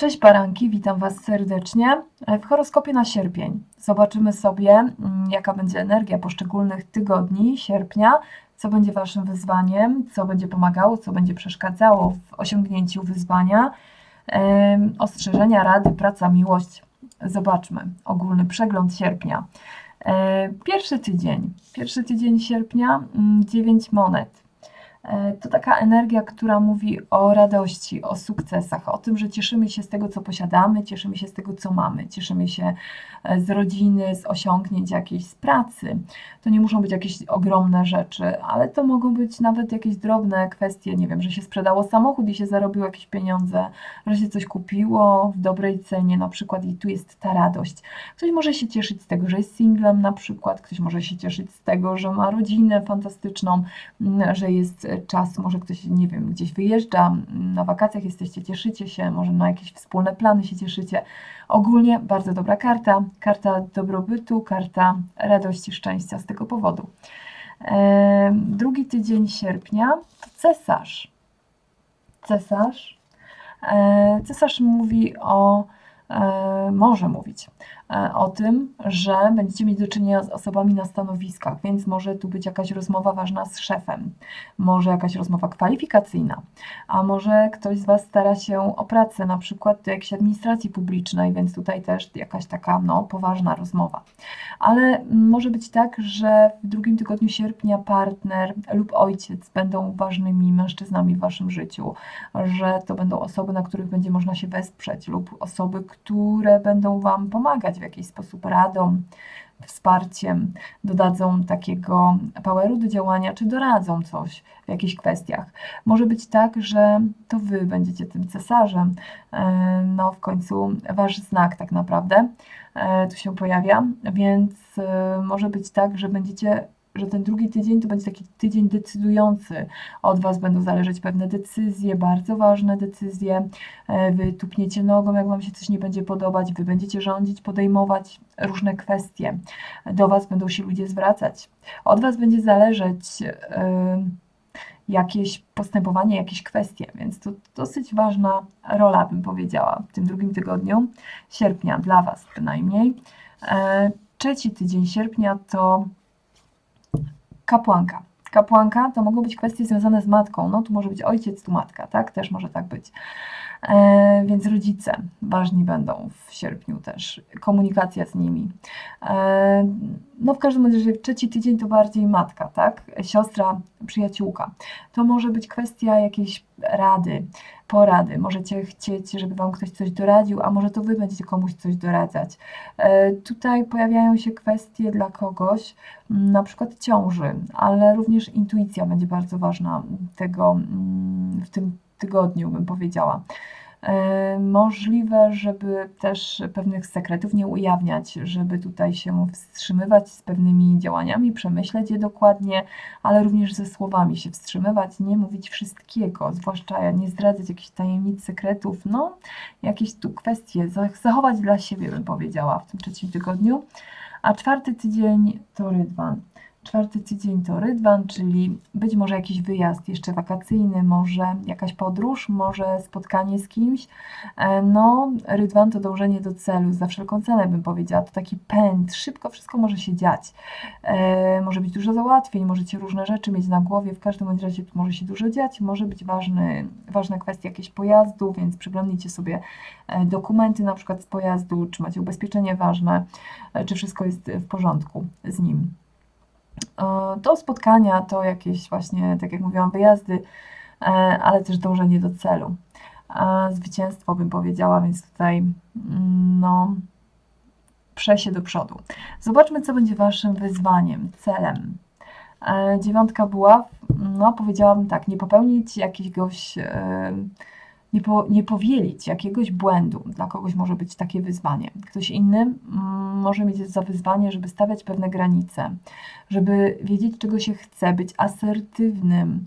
Cześć baranki, witam Was serdecznie w horoskopie na sierpień. Zobaczymy sobie, mm, jaka będzie energia poszczególnych tygodni sierpnia, co będzie Waszym wyzwaniem, co będzie pomagało, co będzie przeszkadzało w osiągnięciu wyzwania, ostrzeżenia, rady, praca, miłość. Zobaczmy ogólny przegląd sierpnia. E, Pierwszy tydzień, pierwszy tydzień sierpnia, 9 monet. E, To taka energia, która mówi o radości, o sukcesach, o tym, że cieszymy się z tego, co posiadamy, cieszymy się z tego, co mamy, cieszymy się e, z rodziny, z osiągnięć jakiejś, z pracy. To nie muszą być jakieś ogromne rzeczy, ale to mogą być nawet jakieś drobne kwestie, nie wiem, że się sprzedało samochód i się zarobiło jakieś pieniądze, że się coś kupiło w dobrej cenie na przykład i tu jest ta radość. Ktoś może się cieszyć z tego, że jest singlem na przykład, ktoś może się cieszyć z tego, że ma rodzinę fantastyczną, że jest czas, może ktoś, nie wiem, gdzieś wyjeżdża, mm, na wakacjach jesteście, cieszycie się, może na jakieś wspólne plany się cieszycie. Ogólnie bardzo dobra karta, karta dobrobytu, karta radości, szczęścia z tego powodu. Drugi tydzień sierpnia to cesarz. Cesarz. E, Cesarz mówi o, e, może mówić o tym, że będziecie mieć do czynienia z osobami na stanowiskach, więc może tu być jakaś rozmowa ważna z szefem, może jakaś rozmowa kwalifikacyjna, a może ktoś z Was stara się o pracę, na przykład do jakiejś administracji publicznej, więc tutaj też jakaś taka no, poważna rozmowa. Ale może być tak, że w drugim tygodniu sierpnia partner lub ojciec będą ważnymi mężczyznami w Waszym życiu, że to będą osoby, na których będzie można się wesprzeć, lub osoby, które będą Wam pomagać w jakiś sposób radą, wsparciem, dodadzą takiego poweru do działania, czy doradzą coś w jakichś kwestiach. Może być tak, że to Wy będziecie tym cesarzem. E, No, w końcu Wasz znak tak naprawdę e, tu się pojawia, więc e, może być tak, że będziecie że ten drugi tydzień to będzie taki tydzień decydujący. Od Was będą zależeć pewne decyzje, bardzo ważne decyzje. E, Wy tupniecie nogą, jak Wam się coś nie będzie podobać, Wy będziecie rządzić, podejmować różne kwestie. Do Was będą się ludzie zwracać. Od Was będzie zależeć e, jakieś postępowanie, jakieś kwestie, więc to dosyć ważna rola, bym powiedziała, w tym drugim tygodniu sierpnia, dla Was przynajmniej. E, Trzeci tydzień sierpnia to kapłanka. Kapłanka to mogą być kwestie związane z matką. No tu może być ojciec, tu matka, tak? Też może tak być. E, więc rodzice ważni będą w sierpniu też. Komunikacja z nimi. E, no w każdym razie trzeci tydzień to bardziej matka, tak? Siostra, przyjaciółka. To może być kwestia jakiejś rady, porady. Możecie chcieć, żeby Wam ktoś coś doradził, a może to Wy będziecie komuś coś doradzać. E, Tutaj pojawiają się kwestie dla kogoś, m, na przykład ciąży, ale również intuicja będzie bardzo ważna tego, mm, w tym tygodniu, bym powiedziała. E, Możliwe, żeby też pewnych sekretów nie ujawniać, żeby tutaj się wstrzymywać z pewnymi działaniami, przemyśleć je dokładnie, ale również ze słowami się wstrzymywać, nie mówić wszystkiego, zwłaszcza nie zdradzać jakichś tajemnic, sekretów, no jakieś tu kwestie zach- zachować dla siebie, bym powiedziała, w tym trzecim tygodniu. A czwarty tydzień to rydwan. Czwarty tydzień to rydwan, czyli być może jakiś wyjazd jeszcze wakacyjny, może jakaś podróż, może spotkanie z kimś. E, No, rydwan to dążenie do celu za wszelką cenę, bym powiedziała. To taki pęd, szybko wszystko może się dziać. E, Może być dużo załatwień, możecie różne rzeczy mieć na głowie, w każdym bądź razie może się dużo dziać, może być ważny, ważna kwestia jakiegoś pojazdu, więc przyglądnijcie sobie e, dokumenty na przykład z pojazdu, czy macie ubezpieczenie ważne, czy wszystko jest w porządku z nim. To spotkania, to jakieś właśnie, tak jak mówiłam, wyjazdy, e, ale też dążenie do celu. Zwycięstwo bym powiedziała, więc tutaj mm, no, prze się do przodu. Zobaczmy, co będzie Waszym wyzwaniem, celem. E, Dziewiątka była, no powiedziałabym tak, nie popełnić jakiegoś, e, nie, po, nie powielić jakiegoś błędu. Dla kogoś może być takie wyzwanie. Ktoś inny mm, może mieć za wyzwanie, żeby stawiać pewne granice, żeby wiedzieć, czego się chce, być asertywnym,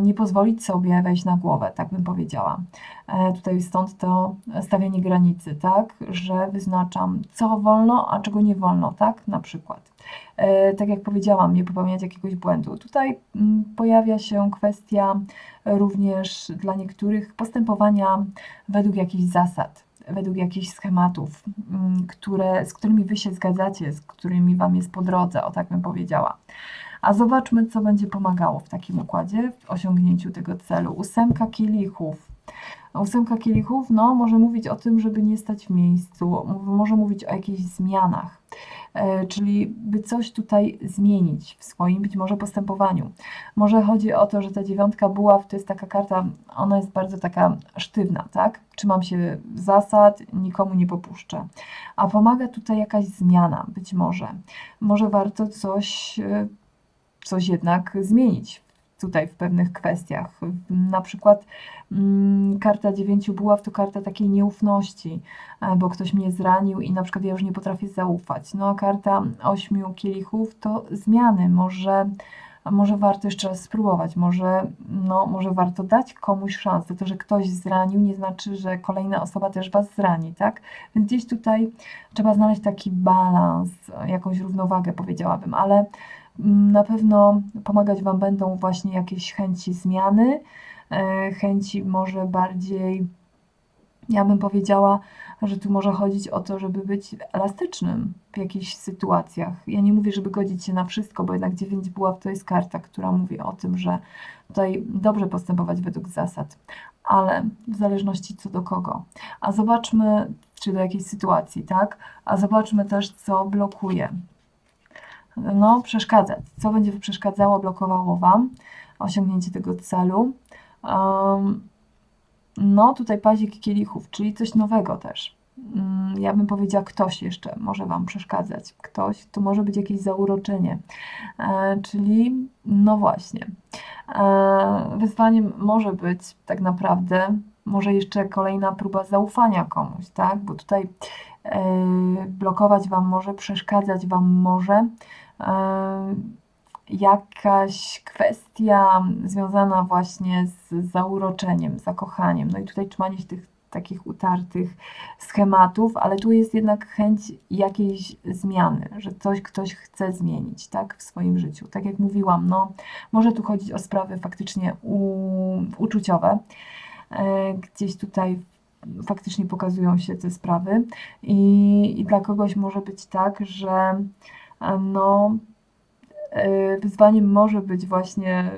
nie pozwolić sobie wejść na głowę, tak bym powiedziała. E, tutaj stąd to stawianie granicy, tak, że wyznaczam, co wolno, a czego nie wolno, tak, na przykład. E, tak jak powiedziałam, nie popełniać jakiegoś błędu. Tutaj mm, pojawia się kwestia również dla niektórych postępowania według jakichś zasad, według jakichś schematów, mm, które, z którymi Wy się zgadzacie, z którymi Wam jest po drodze, o tak bym powiedziała. A zobaczmy, co będzie pomagało w takim układzie w osiągnięciu tego celu. Ósemka kielichów. Ósemka kielichów no, może mówić o tym, żeby nie stać w miejscu, może mówić o jakichś zmianach, e, czyli by coś tutaj zmienić w swoim być może postępowaniu. Może chodzi o to, że ta dziewiątka buław to jest taka karta, ona jest bardzo taka sztywna, tak? Trzymam się zasad, nikomu nie popuszczę. A pomaga tutaj jakaś zmiana, być może. Może warto coś, e, coś jednak zmienić tutaj w pewnych kwestiach. Na przykład mm, karta dziewięciu buław to karta takiej nieufności, e, bo ktoś mnie zranił i na przykład ja już nie potrafię zaufać. No a karta ośmiu kielichów to zmiany. Może, może warto jeszcze raz spróbować, może, no, może warto dać komuś szansę. To, że ktoś zranił, nie znaczy, że kolejna osoba też was zrani, tak? Więc gdzieś tutaj trzeba znaleźć taki balans, jakąś równowagę, powiedziałabym, ale na pewno pomagać Wam będą właśnie jakieś chęci zmiany, e, chęci może bardziej, ja bym powiedziała, że tu może chodzić o to, żeby być elastycznym w jakichś sytuacjach. Ja nie mówię, żeby godzić się na wszystko, bo jednak 9 buław to jest karta, która mówi o tym, że tutaj dobrze postępować według zasad, ale w zależności co do kogo. A zobaczmy, czy do jakiejś sytuacji, tak? A zobaczmy też, co blokuje no, przeszkadzać. Co będzie przeszkadzało, blokowało Wam osiągnięcie tego celu? Um, no, tutaj pazik kielichów, czyli coś nowego też. Um, ja bym powiedziała, ktoś jeszcze może Wam przeszkadzać. Ktoś, to może być jakieś zauroczenie. E, czyli, no właśnie, e, wyzwaniem może być tak naprawdę, może jeszcze kolejna próba zaufania komuś, tak? Bo tutaj e, blokować Wam może, przeszkadzać Wam może jakaś kwestia związana właśnie z zauroczeniem, zakochaniem. No i tutaj trzymanie się tych takich utartych schematów, ale tu jest jednak chęć jakiejś zmiany, że coś ktoś chce zmienić, tak, w swoim życiu. Tak jak mówiłam, no, może tu chodzić o sprawy faktycznie u, uczuciowe. E, gdzieś tutaj faktycznie pokazują się te sprawy i, i dla kogoś może być tak, że no, e, wyzwaniem może być właśnie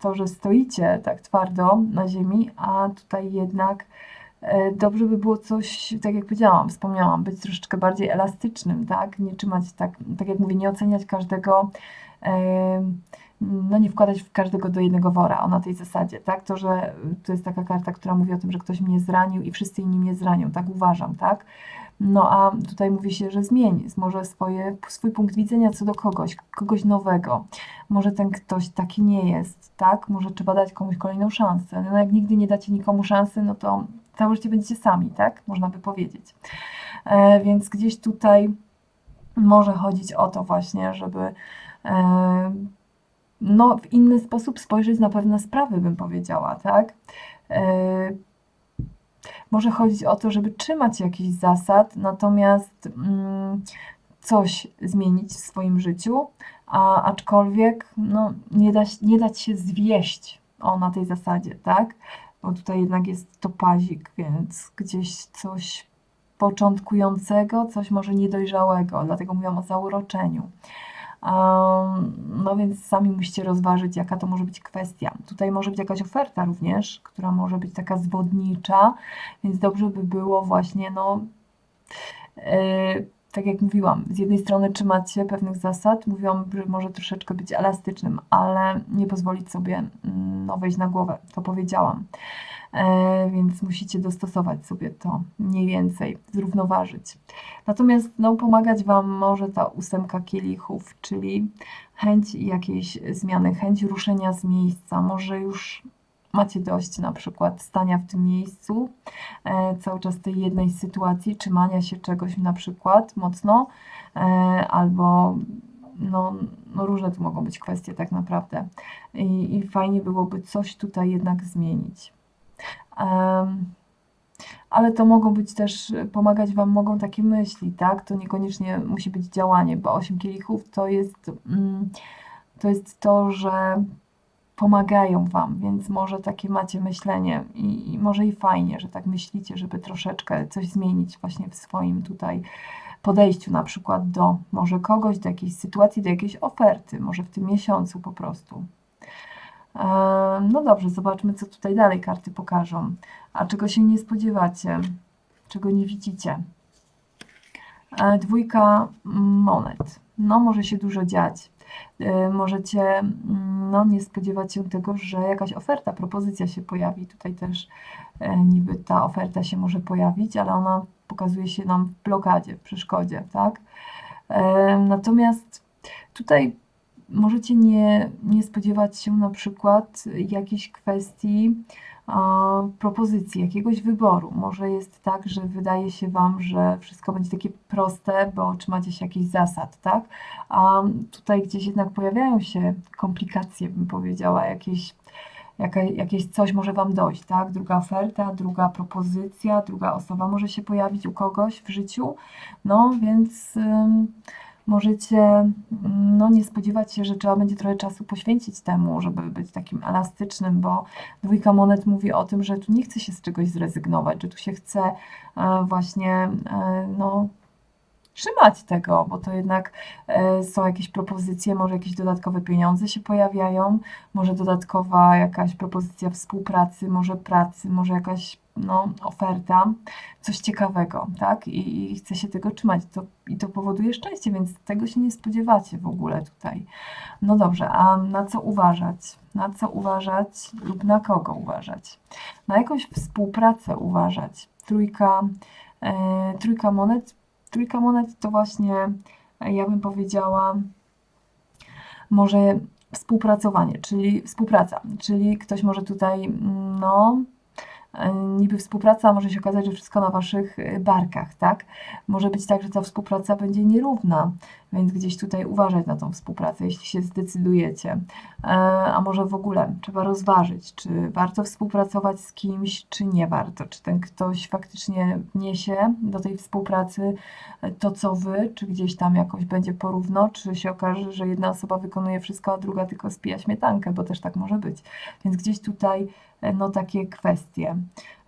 to, że stoicie tak twardo na ziemi, a tutaj jednak e, dobrze by było coś, tak jak powiedziałam, wspomniałam, być troszeczkę bardziej elastycznym, tak? Nie trzymać tak, tak jak mówię, nie oceniać każdego, e, no nie wkładać w każdego do jednego wora, o na tej zasadzie, tak? To, że to jest taka karta, która mówi o tym, że ktoś mnie zranił i wszyscy inni mnie zranią, tak uważam, tak? No a tutaj mówi się, że zmień może swoje, swój punkt widzenia co do kogoś, kogoś nowego. Może ten ktoś taki nie jest, tak? Może trzeba dać komuś kolejną szansę. No jak nigdy nie dacie nikomu szansy, no to całe życie będziecie sami, tak? Można by powiedzieć. E, więc gdzieś tutaj może chodzić o to właśnie, żeby e, no, w inny sposób spojrzeć na pewne sprawy, bym powiedziała, tak? E, może chodzić o to, żeby trzymać jakichś zasad, natomiast mm, coś zmienić w swoim życiu, a aczkolwiek no, nie, da, nie dać się zwieść o, na tej zasadzie, tak? Bo tutaj jednak jest to pazik, więc gdzieś coś początkującego, coś może niedojrzałego, dlatego mówiłam o zauroczeniu. No więc sami musicie rozważyć, jaka to może być kwestia. Tutaj może być jakaś oferta również, która może być taka zwodnicza, więc dobrze by było właśnie, no, yy, tak jak mówiłam, z jednej strony trzymać się pewnych zasad, mówiłam, że może troszeczkę być elastycznym, ale nie pozwolić sobie mm, no, wejść na głowę, to powiedziałam. E, więc musicie dostosować sobie to mniej więcej, zrównoważyć. Natomiast no, pomagać Wam może ta ósemka kielichów, czyli chęć jakiejś zmiany, chęć ruszenia z miejsca. Może już macie dość na przykład stania w tym miejscu, e, cały czas tej jednej sytuacji, trzymania się czegoś na przykład mocno, e, albo no, no różne tu mogą być kwestie tak naprawdę. I, i fajnie byłoby coś tutaj jednak zmienić. Ale to mogą być też, pomagać Wam mogą takie myśli, tak? To niekoniecznie musi być działanie, bo osiem kielichów to jest, mm, to jest to, że pomagają Wam, więc może takie macie myślenie i, i może i fajnie, że tak myślicie, żeby troszeczkę coś zmienić właśnie w swoim tutaj podejściu na przykład do może kogoś, do jakiejś sytuacji, do jakiejś oferty, może w tym miesiącu po prostu. Em, No dobrze, zobaczmy, co tutaj dalej karty pokażą. A czego się nie spodziewacie, czego nie widzicie. E, Dwójka monet. No, może się dużo dziać. E, Możecie mm, no, nie spodziewać się tego, że jakaś oferta, propozycja się pojawi. Tutaj też e, niby ta oferta się może pojawić, ale ona pokazuje się nam w blokadzie, w przeszkodzie, tak? E, Natomiast tutaj możecie nie, nie spodziewać się na przykład jakiejś kwestii propozycji, jakiegoś wyboru. Może jest tak, że wydaje się Wam, że wszystko będzie takie proste, bo trzymacie się jakichś zasad, tak? A tutaj gdzieś jednak pojawiają się komplikacje, bym powiedziała, jakieś, jaka, jakieś coś może Wam dojść, tak? Druga oferta, druga propozycja, druga osoba może się pojawić u kogoś w życiu, no więc... możecie mm, no, nie spodziewać się, że trzeba będzie trochę czasu poświęcić temu, żeby być takim elastycznym, bo dwójka monet mówi o tym, że tu nie chce się z czegoś zrezygnować, że tu się chce e, właśnie e, no, trzymać tego, bo to jednak e, są jakieś propozycje, może jakieś dodatkowe pieniądze się pojawiają, może dodatkowa jakaś propozycja współpracy, może pracy, może jakaś no, oferta, coś ciekawego, tak? I, i chce się tego trzymać. To, I to powoduje szczęście, więc tego się nie spodziewacie w ogóle tutaj. No dobrze, a na co uważać? Na co uważać lub na kogo uważać? Na jakąś współpracę uważać. Trójka, e, trójka monet. Trójka monet to właśnie, e, ja bym powiedziała, może współpracowanie, czyli współpraca, czyli ktoś może tutaj, mm, no, niby współpraca może się okazać, że wszystko na waszych e, barkach, tak? Może być tak, że ta współpraca będzie nierówna, więc gdzieś tutaj uważać na tą współpracę, jeśli się zdecydujecie. E, A może w ogóle trzeba rozważyć, czy warto współpracować z kimś, czy nie warto, czy ten ktoś faktycznie wniesie do tej współpracy e, to, co wy, czy gdzieś tam jakoś będzie porówno, czy się okaże, że jedna osoba wykonuje wszystko, a druga tylko spija śmietankę, bo też tak może być. Więc gdzieś tutaj e, no takie kwestie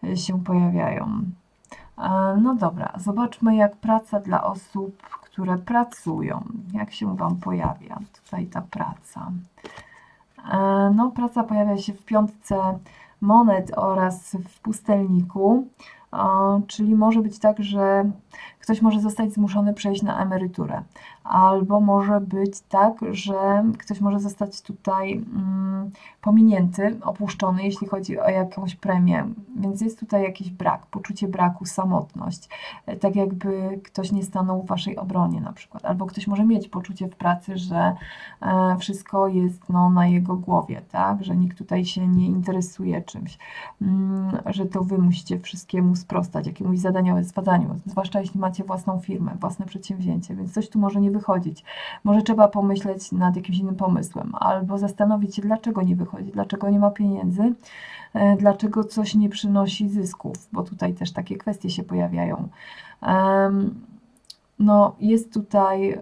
e, się pojawiają. E, No dobra, zobaczmy jak praca dla osób, które pracują, jak się Wam pojawia tutaj ta praca. E, No, praca pojawia się w piątce monet oraz w pustelniku, e, czyli może być tak, że ktoś może zostać zmuszony przejść na emeryturę, albo może być tak, że ktoś może zostać tutaj mm, pominięty, opuszczony, jeśli chodzi o jakąś premię, więc jest tutaj jakiś brak, poczucie braku, samotność, tak jakby ktoś nie stanął w Waszej obronie na przykład, albo ktoś może mieć poczucie w pracy, że e, wszystko jest no, na jego głowie, tak, że nikt tutaj się nie interesuje czymś, mm, że to Wy musicie wszystkiemu sprostać, jakiemuś zadaniu, zadaniu, zwłaszcza jeśli macie własną firmę, własne przedsięwzięcie, więc coś tu może nie wychodzić. Może trzeba pomyśleć nad jakimś innym pomysłem, albo zastanowić się, dlaczego nie wychodzi, dlaczego nie ma pieniędzy, e, dlaczego coś nie przynosi zysków, bo tutaj też takie kwestie się pojawiają. No, jest tutaj e,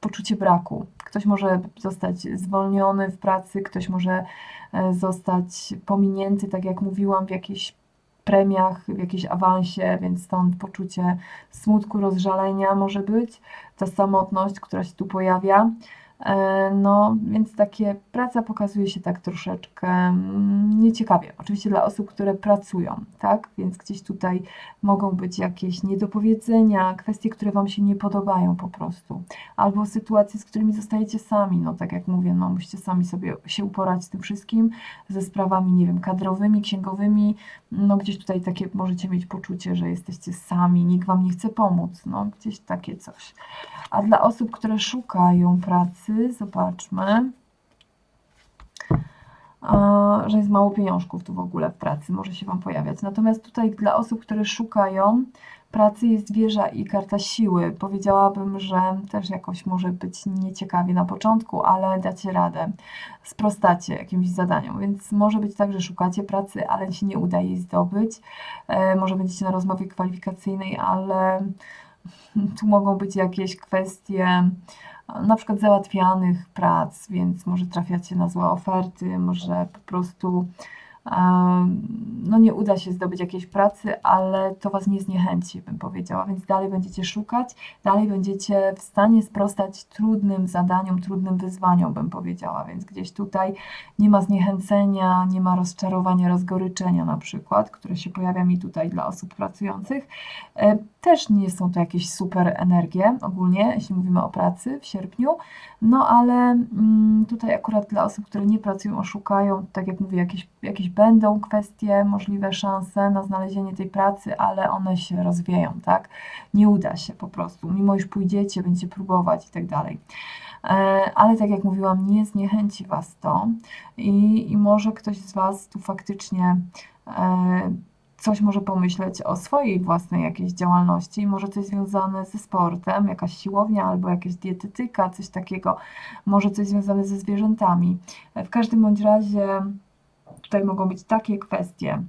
poczucie braku. Ktoś może zostać zwolniony w pracy, ktoś może e, zostać pominięty, tak jak mówiłam, w jakichś premiach, w jakimś awansie, więc stąd poczucie smutku, rozżalenia może być, ta samotność, która się tu pojawia. E, No, więc takie praca pokazuje się tak troszeczkę mm, nieciekawie. Oczywiście dla osób, które pracują, tak? Więc gdzieś tutaj mogą być jakieś niedopowiedzenia, kwestie, które Wam się nie podobają po prostu, albo sytuacje, z którymi zostajecie sami. No, tak jak mówię, no, musicie sami sobie się uporać z tym wszystkim, ze sprawami, nie wiem, kadrowymi, księgowymi. No, gdzieś tutaj takie możecie mieć poczucie, że jesteście sami, nikt Wam nie chce pomóc. No, gdzieś takie coś. A dla osób, które szukają pracy, zobaczmy. a, że jest mało pieniążków tu w ogóle w pracy, może się Wam pojawiać. Natomiast tutaj dla osób, które szukają pracy jest wieża i karta siły. Powiedziałabym, że też jakoś może być nieciekawie na początku, ale dacie radę, sprostacie jakimś zadaniom, więc może być tak, że szukacie pracy, ale się nie uda jej zdobyć. E, może będziecie na rozmowie kwalifikacyjnej, ale tu mogą być jakieś kwestie na przykład załatwianych prac, więc może trafiacie na złe oferty, może po prostu no nie uda się zdobyć jakiejś pracy, ale to Was nie zniechęci, bym powiedziała, więc dalej będziecie szukać, dalej będziecie w stanie sprostać trudnym zadaniom, trudnym wyzwaniom, bym powiedziała, więc gdzieś tutaj nie ma zniechęcenia, nie ma rozczarowania, rozgoryczenia na przykład, które się pojawia mi tutaj dla osób pracujących. Też nie są to jakieś super energie ogólnie, jeśli mówimy o pracy w sierpniu, no ale mm, tutaj akurat dla osób, które nie pracują, a szukają, tak jak mówię, jakieś, jakieś będą kwestie, możliwe szanse na znalezienie tej pracy, ale one się rozwieją, tak? Nie uda się po prostu, mimo iż pójdziecie, będziecie próbować i tak dalej. E, ale tak jak mówiłam, nie zniechęci Was to i, i może ktoś z Was tu faktycznie e, coś może pomyśleć o swojej własnej jakiejś działalności, może coś związane ze sportem, jakaś siłownia albo jakaś dietetyka, coś takiego, może coś związane ze zwierzętami. W każdym bądź razie tutaj mogą być takie kwestie.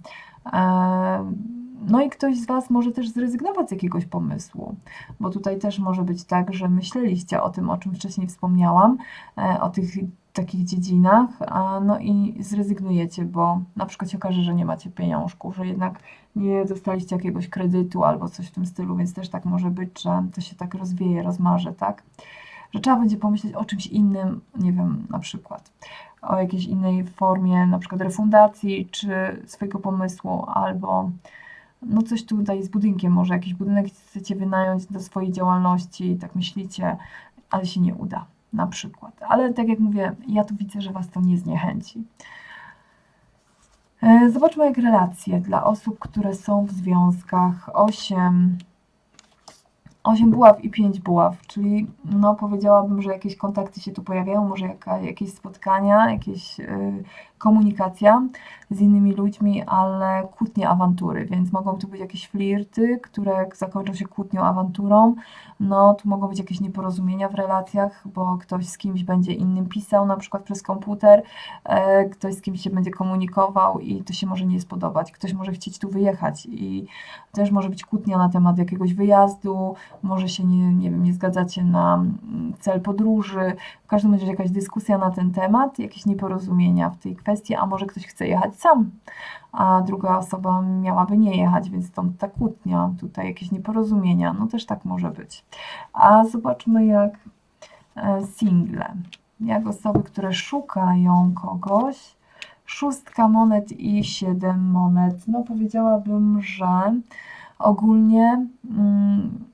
No i ktoś z Was może też zrezygnować z jakiegoś pomysłu, bo tutaj też może być tak, że myśleliście o tym, o czym wcześniej wspomniałam, e, o tych takich dziedzinach, no i zrezygnujecie, bo na przykład się okaże, że nie macie pieniążków, że jednak nie dostaliście jakiegoś kredytu albo coś w tym stylu, więc też tak może być, że to się tak rozwieje, rozmarze, tak? Że trzeba będzie pomyśleć o czymś innym, nie wiem, na przykład o jakiejś innej formie, na przykład refundacji czy swojego pomysłu, albo no coś tutaj z budynkiem, może jakiś budynek chcecie wynająć do swojej działalności, tak myślicie, ale się nie uda na przykład. Ale tak jak mówię, ja tu widzę, że Was to nie zniechęci. E, zobaczmy jak relacje dla osób, które są w związkach 8, 8 buław i 5 buław, czyli no powiedziałabym, że jakieś kontakty się tu pojawiają, może jaka, jakieś spotkania, jakieś y, komunikacja z innymi ludźmi, ale kłótnie, awantury, więc mogą tu być jakieś flirty, które zakończą się kłótnią, awanturą, no tu mogą być jakieś nieporozumienia w relacjach, bo ktoś z kimś będzie innym pisał, na przykład przez komputer, e, ktoś z kimś się będzie komunikował i to się może nie spodobać, ktoś może chcieć tu wyjechać i też może być kłótnia na temat jakiegoś wyjazdu, może się nie, nie wiem, nie zgadzacie na mm, cel podróży, w każdym razie jakaś dyskusja na ten temat, jakieś nieporozumienia w tej kwestii, a może ktoś chce jechać sam, a druga osoba miałaby nie jechać, więc stąd ta kłótnia, tutaj jakieś nieporozumienia, no też tak może być. A zobaczmy jak e, single, jak osoby, które szukają kogoś, szóstka monet i siedem monet. No powiedziałabym, że ogólnie mm,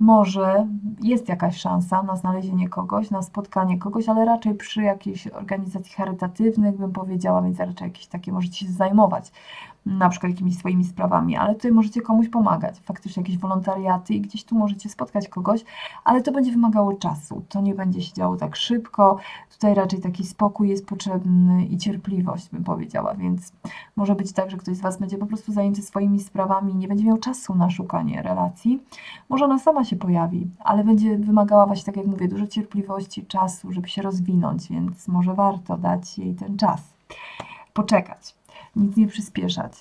może jest jakaś szansa na znalezienie kogoś, na spotkanie kogoś, ale raczej przy jakiejś organizacji charytatywnych bym powiedziała, więc raczej jakieś takie możecie się zajmować na przykład jakimiś swoimi sprawami, ale tutaj możecie komuś pomagać, faktycznie jakieś wolontariaty i gdzieś tu możecie spotkać kogoś, ale to będzie wymagało czasu, to nie będzie się działo tak szybko, tutaj raczej taki spokój jest potrzebny i cierpliwość, bym powiedziała, więc może być tak, że ktoś z Was będzie po prostu zajęty swoimi sprawami, nie będzie miał czasu na szukanie relacji, może ona sama się pojawi, ale będzie wymagała właśnie, tak jak mówię, dużo cierpliwości, czasu, żeby się rozwinąć, więc może warto dać jej ten czas, poczekać nic nie przyspieszać.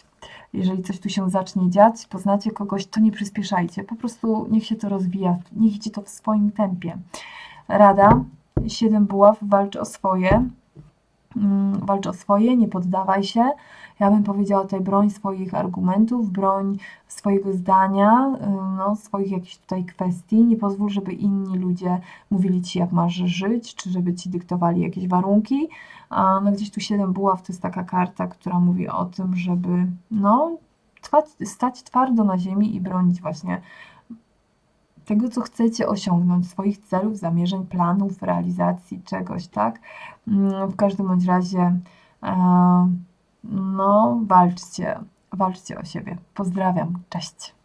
Jeżeli coś tu się zacznie dziać, poznacie kogoś, to nie przyspieszajcie. Po prostu niech się to rozwija, niech idzie to w swoim tempie. Rada, siedem buław, walcz o swoje, walcz o swoje, nie poddawaj się. Ja bym powiedziała tutaj broń swoich argumentów, broń swojego zdania, y, no, swoich jakichś tutaj kwestii. Nie pozwól, żeby inni ludzie mówili ci, jak masz żyć, czy żeby ci dyktowali jakieś warunki. A no, gdzieś tu siedem buław to jest taka karta, która mówi o tym, żeby no, stać twardo na ziemi i bronić właśnie tego, co chcecie osiągnąć, swoich celów, zamierzeń, planów, realizacji czegoś, tak? Mm, w każdym bądź razie, e, no, walczcie, walczcie o siebie. Pozdrawiam, cześć.